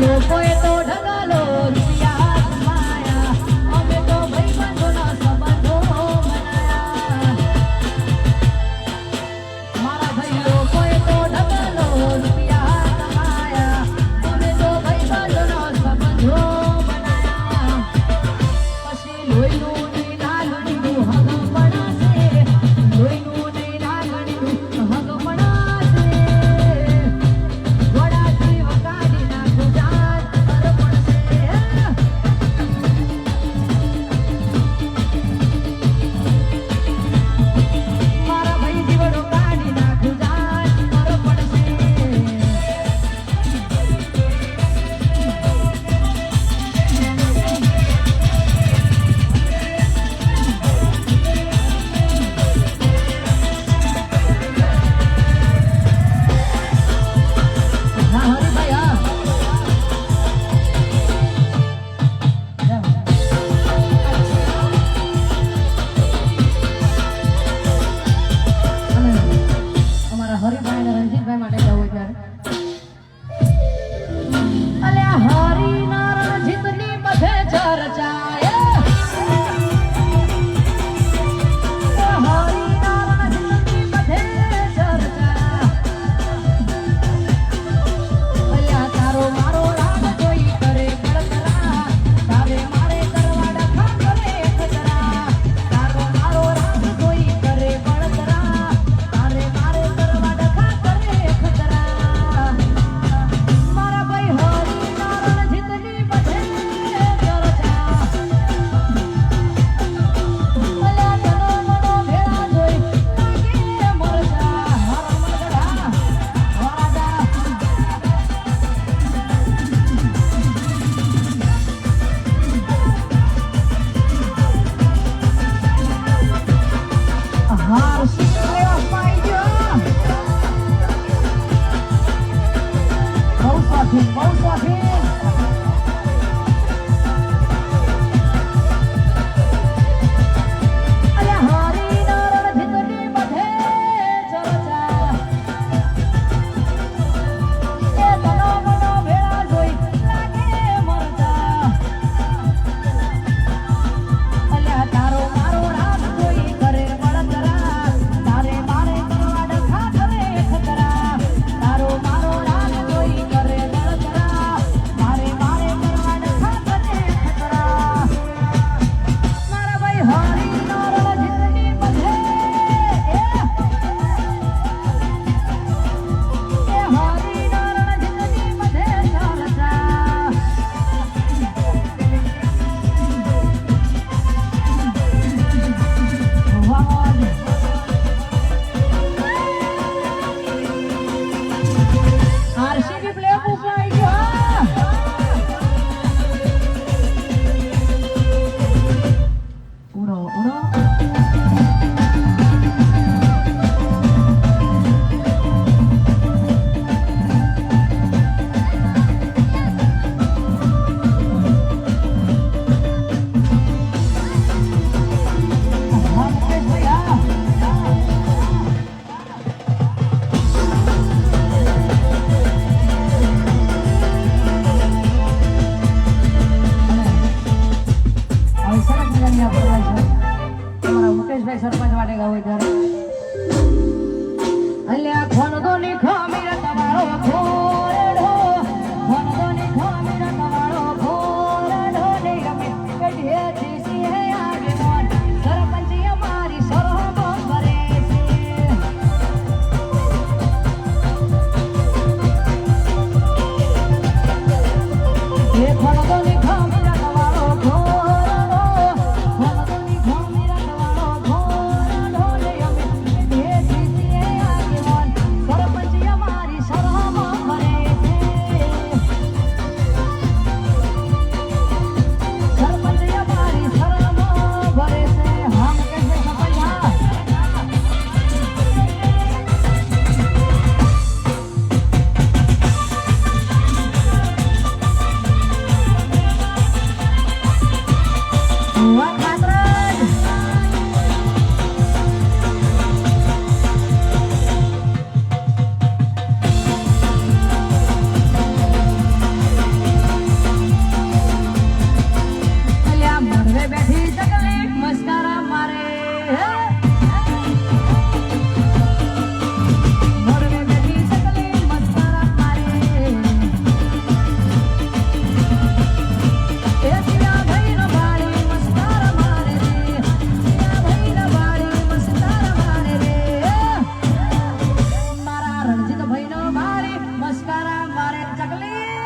લોકોએ તો ઢગલો રૂપિયા માયા અમે તો ભાઈ બંધોના સંબંધો મારા ભાઈ લોકોએ તો ઢગલો રૂપિયા માયા અમે તો ભાઈ બંધોના સંબંધો બનાયા પછી લોહી রাজা માટે ગાવું ત્યારે અલ્યા ખોન તો ની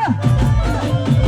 Woo!